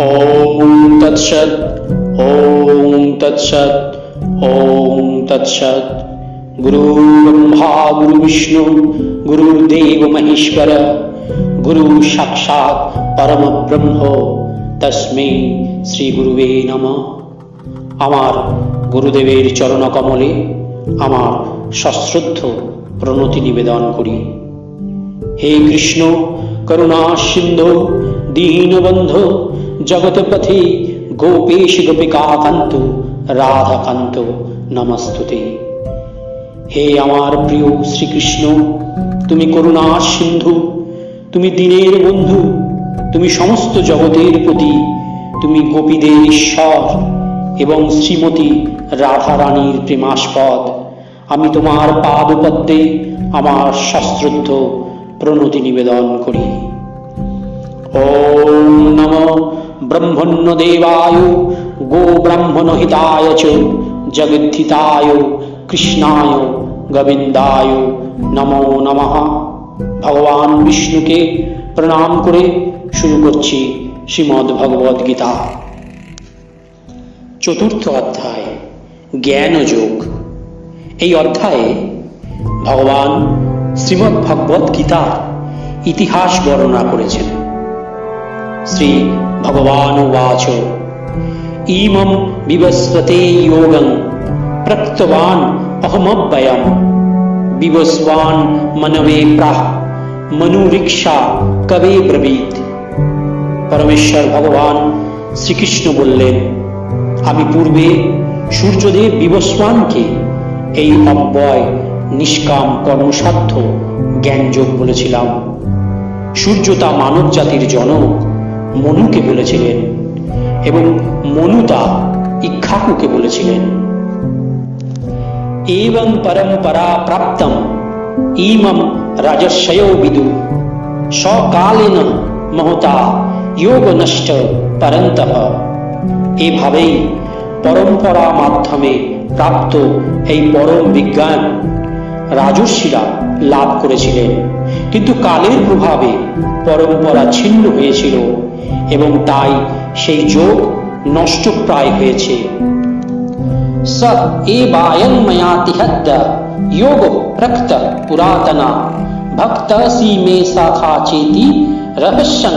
ॐ तत्सत् ॐ तत्सत् ॐ तत्सत् गुरुर्ब्रह्मा गुरुविष्णु गुरुर्देव महेश्वर গুরু সাক্ষাৎ পরম ব্রহ্ম তস্মৈ শ্রী গুরুবে নম আমার গুরুদেবের চরণ কমলে আমার সশ্রদ্ধ প্রণতি নিবেদন করি হে কৃষ্ণ করুণা সিন্ধু দীনবন্ধ, জগৎপথে গোপেশ গোপিকাকান্ত, রাধাকান্ত, নমস্তুতে। হে আমার প্রিয় শ্রীকৃষ্ণ, তুমি করুণা সিন্ধু, তুমি দিনের বন্ধু, তুমি সমস্ত জগতের প্রতি, তুমি গোপীদের ঈশ্বর এবং শ্রীমতী রাধা রানীর প্রেমাস্পদ। আমি তোমার পাদপদ্মে আমার সশ্রদ্ধ প্রণতি নিবেদন করি। ওম নম ব্রহ্মণ্য দেবায় গো ব্রাহ্মণ হিতায় চ কৃষ্ণায় গোবিন্দায় নমো নমঃ ভগবান বিষ্ণুকে প্রণাম করে শুরু করছি শ্রীমদ্ ভগবদ গীতা চতুর্থ অধ্যায় জ্ঞান যোগ এই অধ্যায়ে ভগবান শ্রীমদ্ ভগবদ গীতার ইতিহাস বর্ণনা করেছেন। শ্রী ভগবান উবাচ ইমম বিবস্বতে যোগং প্রক্তবান অহমব্যয়ম বিবস্বান মনবে প্রাহ মনুরিক্ষা কবে ব্রবীত পরমেশ্বর ভগবান শ্রীকৃষ্ণ বললেন আমি পূর্বে সূর্যদেব বিবস্বানকে এই অব্যয় নিষ্কাম কর্মসাধ্য জ্ঞানযোগ বলেছিলাম। সূর্য তা মানব জাতির জনক মনুকে বলেছিলেন এবং মনু তা ইক্ষাকুকে বলেছিলেন। এবং পরম্পরা প্রাপ্তম ইমম রাজস্বয় বিদু। সকালীন মহতা যোগ নষ্ট পরন্ত এভাবেই পরম্পরা মাধ্যমে প্রাপ্ত এই পরম বিজ্ঞান রাজস্বীরা লাভ করেছিলেন। কিন্তু কালের প্রভাবে পরম্পরা ছিন্ন হয়েছিল। এবং তাই সেই যোগ নষ্টপ্রায় হয়েছে। যোগ পুরাতনা। ভক্ত সীমে সাথা চেতি রহস্যং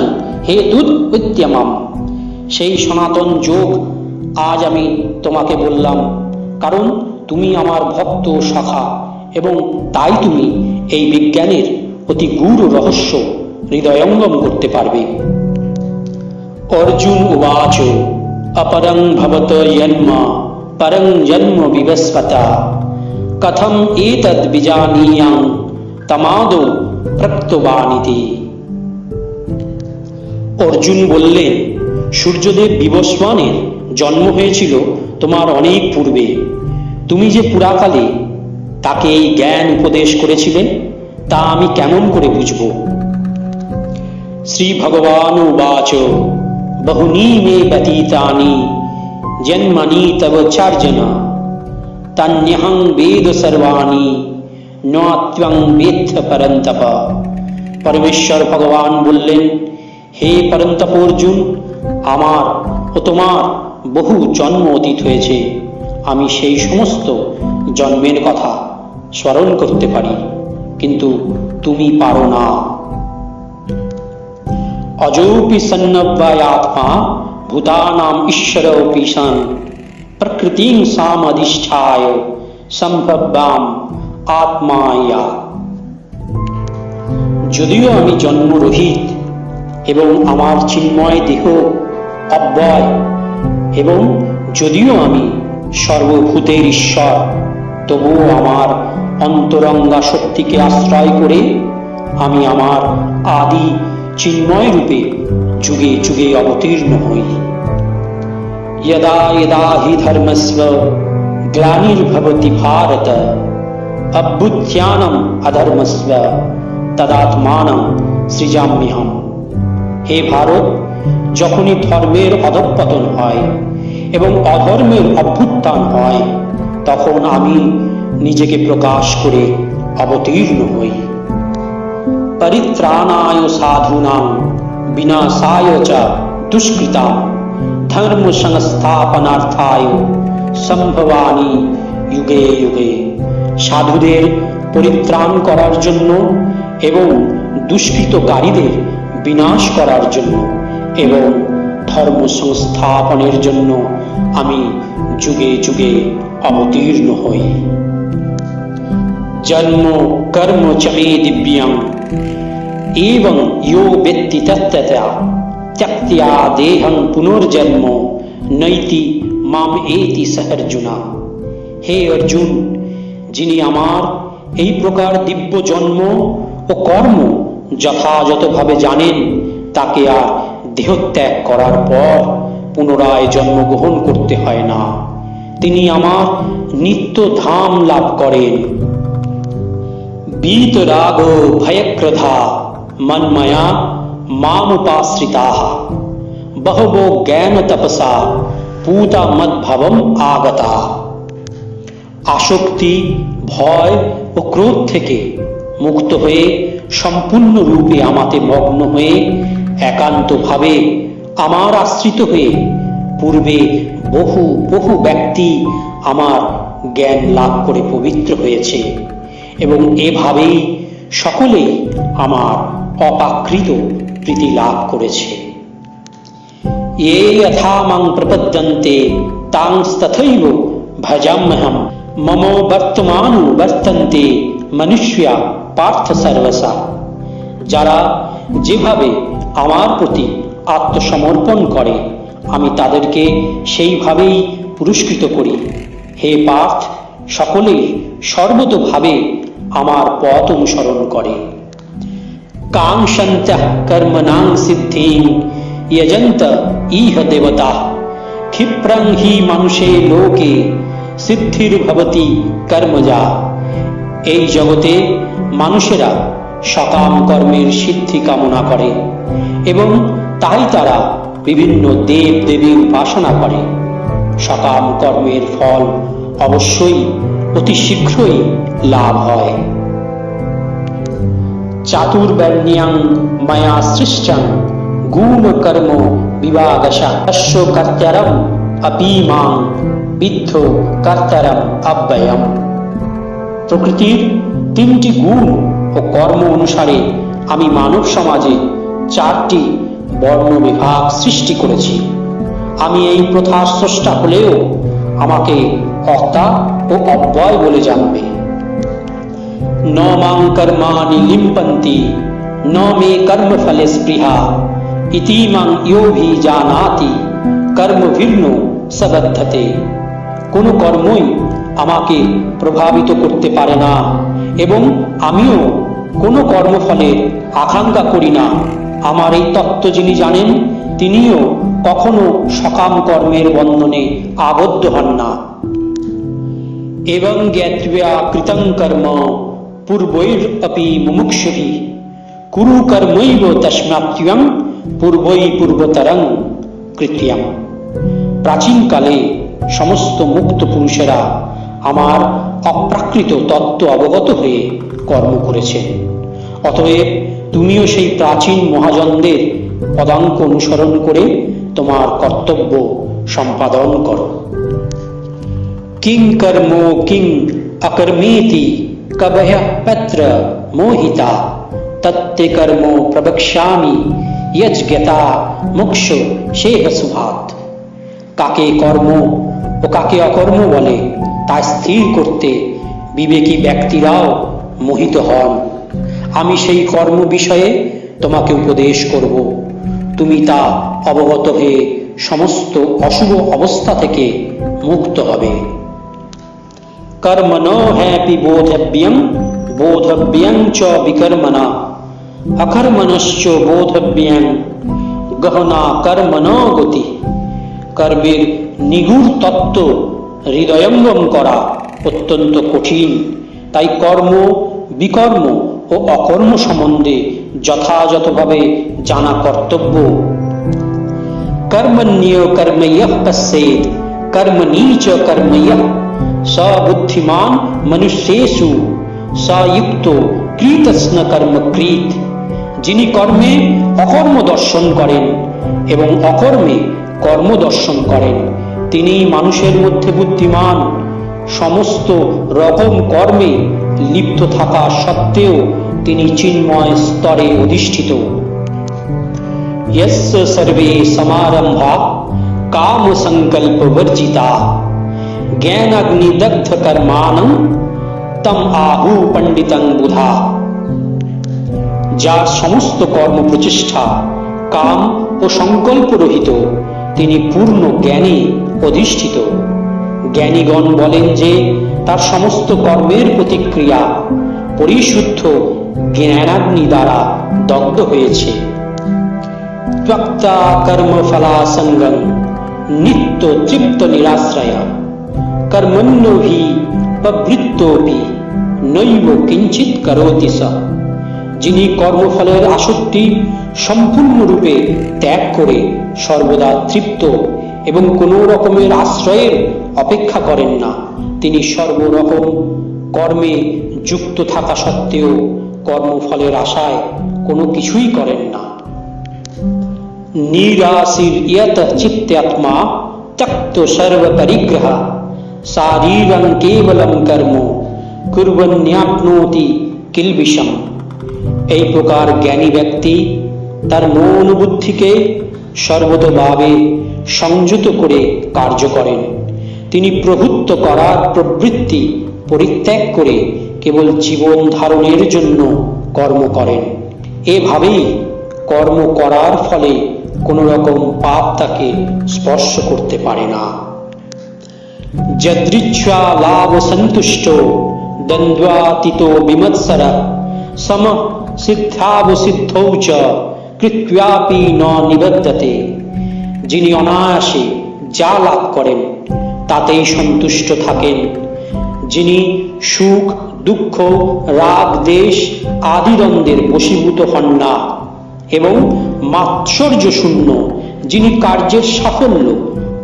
সেই সনাতন যোগ আজ আমি তোমাকে বললাম, কারণ তুমি আমার ভক্ত শাখা এবং তাই তুমি এই বিজ্ঞানের অতি গুরু রহস্য হৃদয়ঙ্গম করতে পারবে। অর্জুন উবাচ অপরং ভবত জন্ম পরং জন্ম বিবস্বতা কথম এতদ বিজানীয়াং, তমাদৌ প্রক্তবানিতি অর্জুন বললেন, সূর্যদেব বিবস্বানের জন্ম হয়েছিল তোমার অনেক পূর্বে। তুমি যে পুরাকালে তাকে এই জ্ঞান উপদেশ করেছিলে, তা আমি কেমন করে বুঝব? শ্রী ভগবান উবাচ বহুনি মে ব্যতীতানি, জন্মনি তব চার্জন। তন্যহং বেদ সর্বাণি, নত্বং বেত্থ পরন্তপ। পরমেশ্বর ভগবান বললেন, হে পরন্তপ অর্জুন, আমার ও তোমার বহু জন্ম অতীত হয়েছে। আমি সেই সমস্ত জন্মের কথা স্মরণ করতে পারি, কিন্তু তুমি পারো না। অজৌপি সন্নব্যাত্মা ভূতানাম ঈশ্বরোপি সন প্রকৃতিং সামধিষ্ঠায় সম্ভব্যাম আত্মায়া যদিও আমি জন্মরহিত এবং আমার চিন্ময় দেহ অব্যয়, এবং যদিও আমি সর্বভূতের ঈশ্বর, তবুও আমার অন্তরঙ্গা শক্তিকে আশ্রয় করে আমি আমার আদি চিন্ময় রূপে যুগে যুগে অবতীর্ণ হই यदा यदा हि धर्मस्व ग्लानिर्भवति भारत अभ्युत्थानम् अधर्मस्व তদাত্মানম সৃজাম্যহম হে ভারত যখনই ধর্মের অধঃপতন হয় এবং অধর্মের অভ্যুত্থান হয় তখন আমি নিজেকে প্রকাশ করে অবতীর্ণ হই পরিত্রাণায় সাধূনাং বিনাশায় চ দুষ্কৃতা ধর্ম সংস্থাপনার্থায় যুগে যুগে সাধুদের পরিত্রাণ করার জন্য এবং দুষ্কৃতকারীদের বিনাশ করার জন্য এবং ধর্ম সংস্থাপনের জন্য আমি যুগে যুগে অবতীর্ণ হই। জন্ম কর্মচমে দিব্যাং এবং ইয়ো ব্যক্তি তত্ত্বতা ত্যক্তিয়া দেহং পুনর্জন্ম নৈতি মাম এতি সহ অর্জুনা হে অর্জুন যিনি আমার এই প্রকার দিব্য জন্ম ও কর্ম যথাযথভাবে জানেন তাকে আর দেহত্যাগ করার পর পুনরায় জন্মগ্রহণ করতে হয় না তিনি আমার নিত্য ধাম লাভ করেন वीतरागो भयक्रधा मन्मया मामुपाश्रिताः बहवो জ্ঞান তপসা পূতা মদ্ভবম আগতা আসক্তি ভয় ও ক্রোধ থেকে মুক্ত হয়ে সম্পূর্ণ রূপে আমাতে মগ্ন হয়ে একান্তভাবে আমার আশ্রিত হয়ে পূর্বে বহু বহু ব্যক্তি আমার জ্ঞান লাভ করে পবিত্র হয়েছে এবং এভাবেই সকলেই আমার অপাকৃত প্রীতি লাভ করেছে ये यथा मां प्रपद्यन्ते तांस्तथैव भजाम्यहम् मम वर्तमानु वर्तन्ते মনুষ্যা পার্থ সর্বসা যারা যেভাবে আমার প্রতি আত্মসমর্পণ করে আমি তাদেরকে সেইভাবেই পুরস্কৃত করি হে পার্থ সকলেই সর্বতোভাবে আমার পথ অনুসরণ করে। কর্মণাং ইয়জন্ত ইহ দেবতা। ক্ষিপ্রং হি মানুষে লোকে সিদ্ধির কর্মজা। এই জগতে মানুষেরা সকাম কর্মের সিদ্ধি কামনা করে এবং তাই তারা বিভিন্ন দেব দেবীর উপাসনা করে। সকাম কর্মের ফল অবশ্যই অতি শীঘ্রই লাভ হয়। চাতুর্বর্ণ্যাং ময়া সৃষ্টং গুণ কর্ম বিভাগশা অপীমাং বিদ্ধ কর্তারম অব্যয়ম। প্রকৃতির তিনটি গুণ ও কর্ম অনুসারে আমি মানব সমাজে চারটি বর্ণ বিভাগ সৃষ্টি করেছি। আমি এই প্রথার স্রষ্টা হলেও আমাকে কর্তা ও অব্যয় বলে জানবে। ন মাং কর্মাণি লিম্পন্তি ন মে কর্মফলে স্পৃহা ইতিমাং ইয়োভি জানাতি কর্মভিন্ন সবদ্ধতে কোনো কর্মই আমাকে প্রভাবিত করতে পারে না, এবং আমিও কোনো কর্মফলের আকাঙ্ক্ষা করি না। আমার এই তত্ত্ব যিনি জানেন, তিনিও কখনো সকাম কর্মের বন্ধনে আবদ্ধ হন না। এবং জ্ঞাত্বা কৃতং কর্ম পূর্বৈরপি মুমুক্ষুভি কুরু কর্মৈব পূর্বই পূর্বতরং কৃত্যম প্রাচীনকালে সমস্ত মুক্ত পুরুষেরা আমার অপ্রাকৃত তত্ত্ব অবগত হয়ে কর্ম করেছেন। অতএব তুমিও সেই প্রাচীন মহাজনদের পদাঙ্ক অনুসরণ করে তোমার কর্তব্য সম্পাদন করো। কিং কর্ম কিং অকর্মেতি পত্র মোহিতা তত্তে কর্ম প্রবক্ষ্যামি যজ্ঞতা মোক্ষ শেহ সুভাত কাকে কর্ম ও কাকে অকর্ম বলে তা স্থির করতে বিবেকী ব্যক্তিরাও মোহিত হন। আমি সেই কর্ম বিষয়ে তোমাকে উপদেশ করব। তুমি তা অবগত হয়ে সমস্ত অশুভ অবস্থা থেকে মুক্ত হবে। कर्मणो हैपि बोधव्यं बोधव्यं च विकर्मणा অকর্মণশ্চ বোধব্যং গহনা কর্মণ গতি কর্মের নিগুড় তত্ত্ব হৃদয়ঙ্গম করা অত্যন্ত কঠিন তাই কর্ম বিকর্ম ও অকর্ম সম্বন্ধে যথাযথভাবে জানা কর্তব্য কর্মণ্য কর্ময় পশ্যেদ কর্মণী চ কর্ময় স বুদ্ধিমান মনুষ্যেষু স যুক্ত কৃতস্ন কর্ম কৃত যিনি কর্মে অকর্ম দর্শন করেন এবং অকর্মে কর্ম দর্শন করেন তিনি মানুষের মধ্যে বুদ্ধিমান সমস্ত রকম কর্মে লিপ্ত থাকা সত্ত্বেও তিনি চিন্ময় স্তরে অধিষ্ঠিত यस्य सर्वे समारंभा काम संकल्प वर्जिता ज्ञानाग्निदग्ध कर्माणं তম আহু পণ্ডিতং বুধা যার সমস্ত কর্ম প্রচেষ্টা কাম ও সংকল্প রহিত তিনি পূর্ণ জ্ঞানে অধিষ্ঠিত জ্ঞানীগণ বলেন যে তার সমস্ত কর্মের প্রতিক্রিয়া পরিশুদ্ধ জ্ঞানাগ্নি দ্বারা দগ্ধ হয়েছে ত্যক্তা কর্মফলাসঙ্গম নিত্য তৃপ্ত নিরাশ্রয় কর্মণ্যভি প্রবৃত্তপি নৈব কিঞ্চিত করোতি স যিনি কর্মফলের আসক্তি সম্পূর্ণরূপে ত্যাগ করে সর্বদা তৃপ্ত এবং কোনো রকমের আশ্রয়ের অপেক্ষা করেন না। তিনি সর্বরকম কর্মে যুক্ত থাকা সত্ত্বেও কর্মফলের আশায় কোনো কিছুই করেন না। নিরাশির ইয়ত চিত্তাত্মা ত্যক্ত সর্ব পরিগ্রহ। শারীরং কেবলম কর্ম কুর্বন্যাপ্নোতি কিলবিষম এই প্রকার জ্ঞানী ব্যক্তি তার মন বুদ্ধিকে সর্বতভাবে সংযত করে কার্য করেন তিনি প্রভুত্ব করার প্রবৃত্তি পরিত্যাগ করে কেবল জীবন ধারণের জন্য কর্ম করেন। এভাবেই কর্ম করার ফলে কোনো রকম পাপ তাকে স্পর্শ করতে পারে না। যদৃচ্ছা লাভ সন্তুষ্ট দ্বন্দ্বাতীত বিমৎসর সম সিদ্ধাবসিদ্ধৌ কৃত্যাপি ন নিবদ্ধতে যিনি অনায়াসে যা লাভ করেন, তাতেই সন্তুষ্ট থাকেন। যিনি সুখ, দুঃখ, রাগ, দেশ আদি দ্বন্দ্বের বশীভূত হন না এবং মাৎসর্য শূন্য, যিনি কার্যের সাফল্য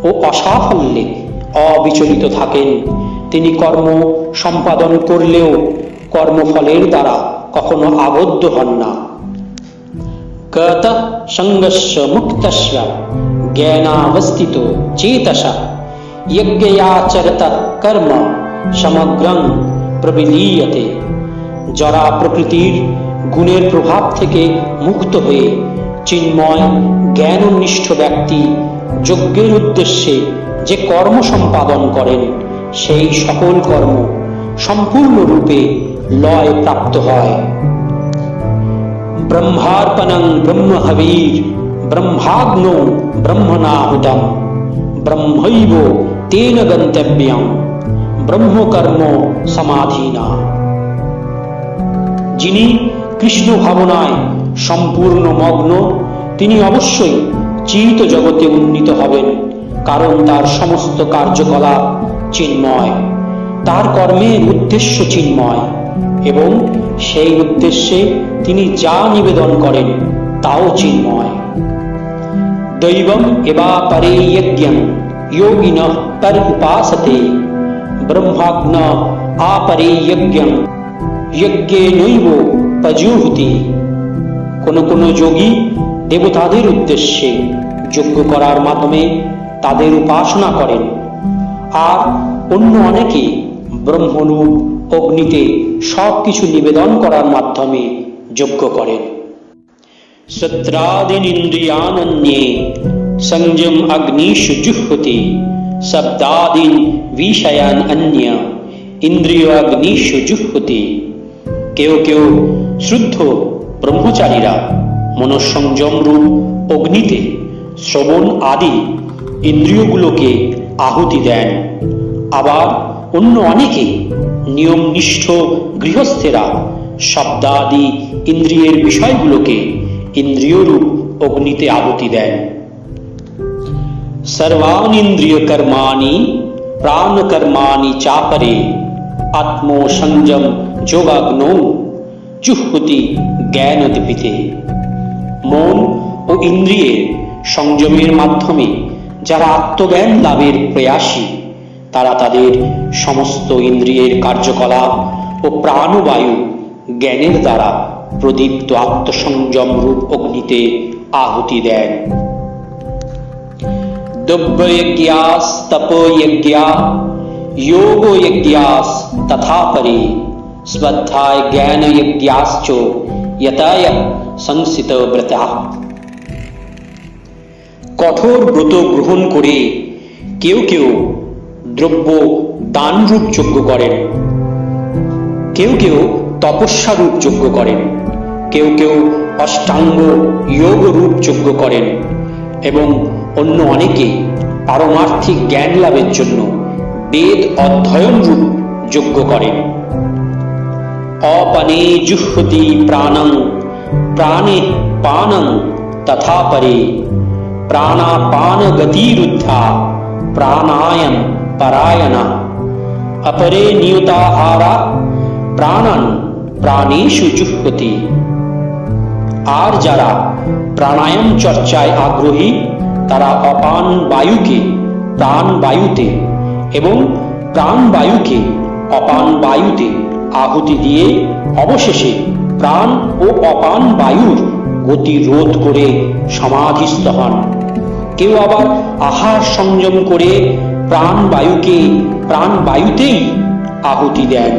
ও অসাফল্যে অবিচলিত থাকেন। তিনি কর্ম সম্পাদন করলেও কর্মফলের দ্বারা কখনো আবদ্ধ হন না। কত জ্ঞানাবস্থিত চেতসা কর্ম সমগ্রং প্রবিলীয়তে যারা প্রকৃতির গুণের প্রভাব থেকে মুক্ত হয়ে চিন্ময় জ্ঞাননিষ্ঠ ব্যক্তি যজ্ঞের উদ্দেশ্যে যে কর্ম সম্পাদন করেন, সেই সকল কর্ম সম্পূর্ণরূপে লয় প্রাপ্ত হয়। ব্রহ্মার্পণং ব্রহ্মহবীর, ব্রহ্মাগ্নো ব্রহ্মণাহুতম, ব্রহ্মৈব তেন গন্তব্যম ব্রহ্মকর্ম সমাধীনা। যিনি কৃষ্ণ ভাবনায় সম্পূর্ণ মগ্ন, তিনি অবশ্যই চিত জগতে উন্নীত হবেন। কারণ তার সমস্ত কার্যকলাপ চিন্ময়। তার কর্মের উদ্দেশ্য চিন্ময় এবং সেই উদ্দেশ্যে তিনি যা নিবেদন করেন তাও চিন্ময়। দৈবম এবা পরে যজ্ঞম যোগিন পর উপাসতে ব্রহ্মাগ্ন আপরে যজ্ঞম যজ্ঞে নৈব পজুহতি কোন কোন যোগী দেবতাদের উদ্দেশ্যে যজ্ঞ করার মাধ্যমে তাদের উপাসনা করেন। আর অন্য অনেকে ব্রহ্মরূপ অগ্নিতে সব কিছু নিবেদন করার মাধ্যমে যজ্ঞ করেন। সত্রাদিনিন্দ্রিয়ানন্যে সংযম অগ্নিষু জুহ্যতে শব্দাদিন বিষয়ান অন্য ইন্দ্রিয় অগ্নিষু জুহ্যতে কেউ কেউ শুদ্ধ ব্রহ্মচারীরা মনঃসংযম রূপ অগ্নিতে, শ্রবণ আদি ইন্দ্রিয়গুলোকে আহুতি দেন। আবার অন্য অনেকে নিয়মনিষ্ঠ গৃহস্থেরা শব্দাদি ইন্দ্রিয়ের বিষয়গুলোকে ইন্দ্রিয়রূপ অগ্নিতে আহুতি দেন। সর্বানিন্দ্রিয় কর্মাণি প্রাণ কর্মাণি চাপরে আত্ম সংযম যোগাগ্নৌ চুহুতি জ্ঞান দীপিতে মন ও ইন্দ্রিয়ের সংযমের মাধ্যমে যারা আত্মজ্ঞান লাভের প্রয়াসী তারা তাদের সমস্ত ইন্দ্রিয়ের কার্যকলাপ ও প্রাণবায়ু জ্ঞানের দ্বারা প্রদীপ্ত আত্মসংযম রূপ অগ্নিতে আহুতি দেন दुब्बयज्ञास्तपोयज्ञा योगो यज्ञास तथा परे स्वाध्याय ज्ञान यज्ञाश्च यताय সংসিত ব্রতা কঠোর ব্রত গ্রহণ করে কেউ কেউ দ্রব্য দানরূপ যজ্ঞ করেন। কেউ কেউ তপস্যা রূপ যজ্ঞ করেন। কেউ কেউ অষ্টাঙ্গ যোগ রূপ যজ্ঞ করেন এবং অন্য অনেকে পারমার্থিক জ্ঞান লাভের জন্য বেদ অধ্যয়ন রূপ যজ্ঞ করেন। অপানে জুহ্যতি প্রাণং, প্রাণে পানং তথা পরে প্রাণাপান গতিরুদ্ধা প্রাণায়াম পরায়ণা অপরে নিয়তাহারা প্রাণান প্রাণেষু জুহ্যতি আর যারা প্রাণায়াম চর্চায় আগ্রহী তারা অপান বায়ুকে প্রাণ বায়ুতে এবং প্রাণ বায়ুকে অপান বায়ুতে আহুতি দিয়ে অবশেষে প্রাণ ও অপান বায়ুর গতি রোধ করে সমাধিস্থ হন কেউ আবার আহার সংযম করে প্রাণ বায়ুকে, প্রাণ বায়ুতেই আহুতি দেন।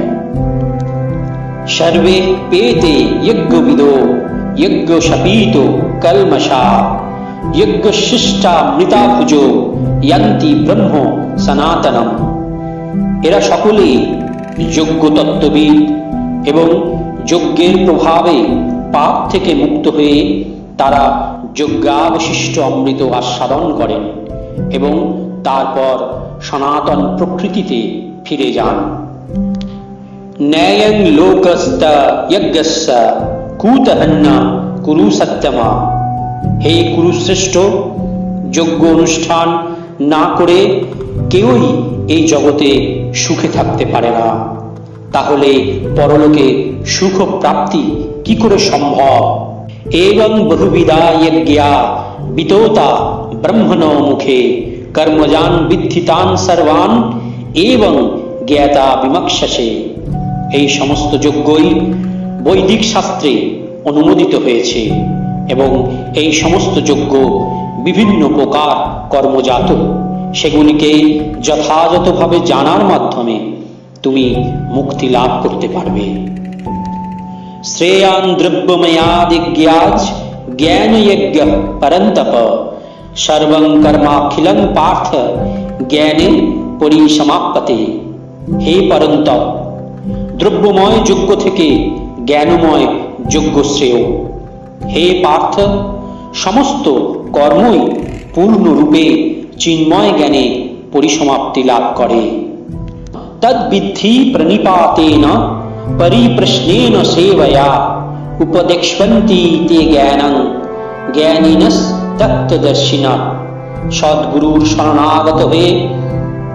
সর্বে পেতে যজ্ঞবিদো যজ্ঞ শপীত কলমশা যজ্ঞ শিষ্টা মৃতাভুজো ইয়ান্তি ব্রহ্ম সনাতনম। এরা সকলে যজ্ঞ তত্ত্ববিদ এবং যজ্ঞের প্রভাবে পাপ থেকে মুক্ত হয়ে তারা যজ্ঞাবশিষ্ট অমৃত আস্বাদন করেন এবং তারপর সনাতন প্রকৃতিতে ফিরে যান। ন্যায়ং লোকস্ত যজ্ঞস্য কুতহন্ন কুরু সত্যমা। হে কুরুশ্রেষ্ঠ যোগ্য অনুষ্ঠান না করে কেউই এই জগতে সুখে থাকতে পারে না। তাহলে পরলোকে সুখ প্রাপ্তি কি করে সম্ভব? এবং বহুবিধা যজ্ঞা বিতোতা ব্রহ্মণ মুখে কর্মজান বিদ্ধিতান সর্বান এবং জ্ঞাতা বিমক্ষসে এই সমস্ত যজ্ঞই বৈদিক শাস্ত্রে অনুমোদিত হয়েছে এবং এই সমস্ত যজ্ঞ বিভিন্ন প্রকার কর্মজাত। সেগুলিকে যথাযথভাবে জানার মাধ্যমে তুমি মুক্তি লাভ করতে পারবে। দ্রব্যময়াদিজ্ঞাজ জ্ঞান যজ্ঞ পরন্তপ সর্বং কর্মাখিলং পার্থ জ্ঞানে পরিসমাপ্যতে হে পরন্তপ দ্রব্যময় যজ্ঞ থেকে জ্ঞানময় যজ্ঞ শ্রেয় হে পার্থ সমস্ত কর্মই পূর্ণরূপে চিন্ময় জ্ঞানে পরিসমাপ্তি লাভ করে তদ্বিদ্ধি প্রণিপাতেন পরিপ্রশ্নেন সেবয়া উপদেক্ষ্যন্তি তে জ্ঞানং জ্ঞানিনস তত্ত্বদর্শিনা সদ্গুরুর শরণাগত হয়ে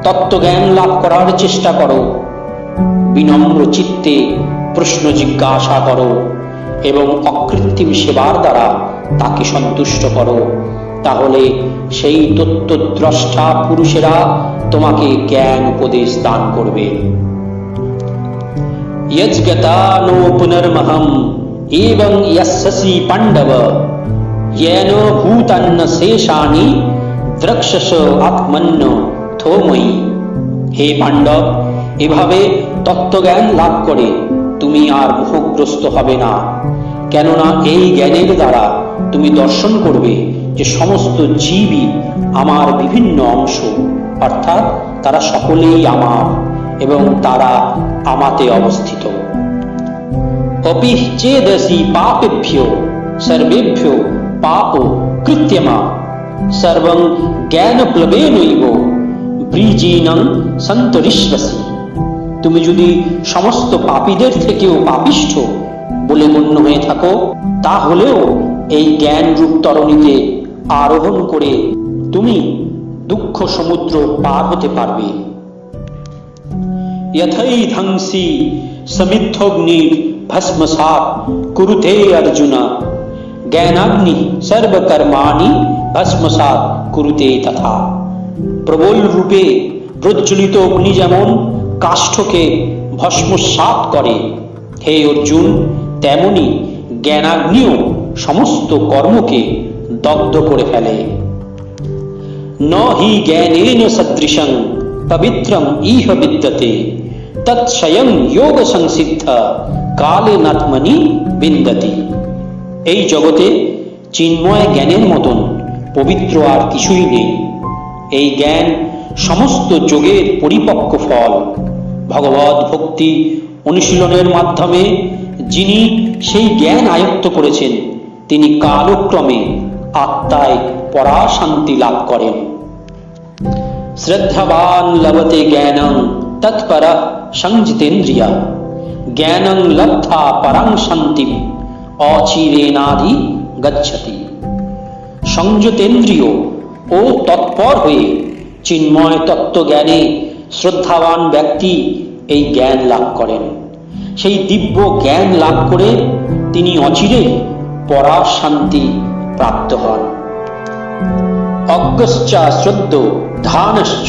তত্ত্বজ্ঞান লাভ করার চেষ্টা করো বিনম্র চিত্তে প্রশ্ন জিজ্ঞাসা করো এবং অকৃত্রিম সেবার দ্বারা তাকে সন্তুষ্ট করো তাহলে সেই তত্ত্বদ্রষ্টা পুরুষেরা তোমাকে জ্ঞান উপদেশ দান করবে। यज्ञतानो पुनर्महम् एवं यस्ससि पाण्डव येन भूतान्न शेषाणि দ্রক্ষস আত্মন্য থোময়ী হে পাণ্ডব এভাবে তত্ত্বজ্ঞান লাভ করে তুমি আর মোহগ্রস্ত হবে না কেননা এই জ্ঞানের দ্বারা তুমি দর্শন করবে যে সমস্ত জীবই আমার বিভিন্ন অংশ অর্থাৎ তারা সকলেই আমার এবং তারা আমাতে অবস্থিত। অপি চেদসি পাপেভ্য, সর্বেভ্য পাপ কৃত্যমা, সর্বং জ্ঞান ব্রিজীনং তুমি যদি সমস্ত পাপীদের থেকেও পাপিষ্ঠ বলে গণ্য হয়ে থাকো, তাহলেও এই জ্ঞান রূপ তরণীতে আরোহণ করে তুমি দুঃখ সমুদ্র পার হতে পারবে। यथैधंसि समिद्धोग्नि भस्मसात् कुरुते अर्जुन জ্ঞানাগ্নি সর্বকর্মাণি ভস্মসাৎ কুরুতে তথা প্রবল রূপে প্রজ্বলিত অগ্নি যেমন কাষ্ঠকে ভস্মসাৎ করে হে অর্জুন তেমনি জ্ঞানাগ্নিও সমস্ত কর্মকে দগ্ধ করে ফেলে ন হি জ্ঞানেন সদৃশং পবিত্রম ইহ বিদ্যতে তৎস্বয়ং যোগ সংসিদ্ধ, কালে নাত্মনি বিন্দতি। এই জগতে চিন্ময় জ্ঞানের মতন পবিত্র আর কিছুই নেই। এই জ্ঞান সমস্ত যোগের পরিপক্ক ফল। ভগবত ভক্তি অনুশীলনের মাধ্যমে যিনি সেই জ্ঞান আয়ত্ত করেছেন, তিনি কালক্রমে আত্মায় পরাশান্তি লাভ করেন। শ্রদ্ধাবান লভতে জ্ঞানং তৎপর সংজিতেন্দ্রিয়া জ্ঞানং লব্ধা পরাং শান্তিম অচিরেনাদি গচ্ছতি সংযতেন্দ্রিয় ও তৎপর হয়ে চিন্ময় তত্ত্ব জ্ঞানে শ্রদ্ধাবান ব্যক্তি এই জ্ঞান লাভ করেন। সেই দিব্য জ্ঞান লাভ করে তিনি অচিরে পরার শান্তি প্রাপ্ত হন। অজ্ঞশ্চ শ্রদ্ধ ধানশ্চ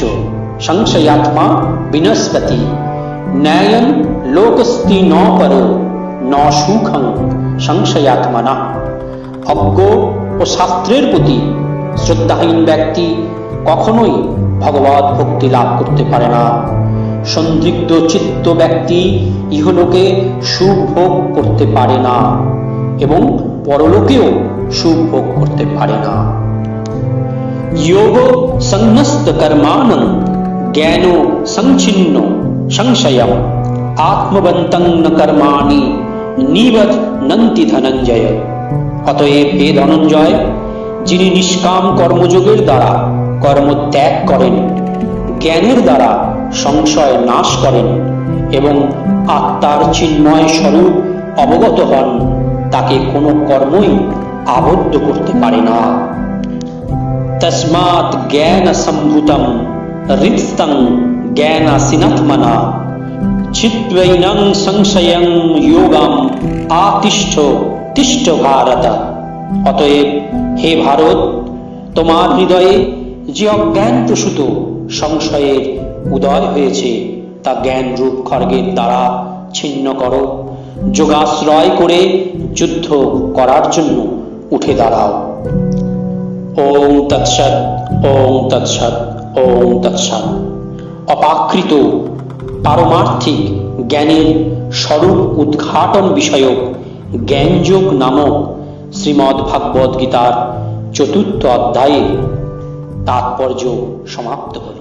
সংশয়াত্মা বিনস্পতি ন্যায়ন লোকস্তি ন পর ন সুখং সংশয়াত্মনা অজ্ঞ ও শাস্ত্রের প্রতি শ্রদ্ধাহীন ব্যক্তি কখনোই ভগবত ভক্তি লাভ করতে পারে না সন্দিগ্ধ চিত্ত ব্যক্তি ইহলোকে সুখ ভোগ করতে পারে না এবং পরলোকেও সুখ ভোগ করতে পারে না যোগ সংন্যস্ত কর্মাণং জ্ঞান সংচ্ছিন্ন সংশয় আত্মবন্তং কর্মাণি নিবধ নন্তি ধনঞ্জয় অতএব হে ধনঞ্জয় যিনি নিষ্কাম কর্মযোগের দ্বারা কর্ম ত্যাগ করেন জ্ঞানের দ্বারা সংশয় নাশ করেন এবং আত্মার চিন্ময় স্বরূপ অবগত হন তাকে কোনো কর্মই আবদ্ধ করতে পারে না। তস্মাৎ জ্ঞান সম্ভূতম হৃৎস্থং জ্ঞানাসিনাত্মনা চিত্বৈনং সংশয়ং যোগাম আতিষ্ঠ তিষ্ঠ ভারত অতএব হে ভারত তোমার হৃদয়ে যে অজ্ঞান প্রসূত সংশয়ের উদয় হয়েছে, তা জ্ঞান রূপ খড়গের দ্বারা ছিন্ন করো। যোগাশ্রয় করে যুদ্ধ করার জন্য উঠে দাঁড়াও। ওম তৎসৎ ওম তৎসৎ। ওম তৎসাম অপাকৃত পারমার্থিক জ্ঞানের স্বরূপ উদ্ঘাটন বিষয়ক জ্ঞানযোগ নামক শ্রীমদ্ ভাগবত গীতার চতুর্থ অধ্যায়ে তাৎপর্য সমাপ্ত হল।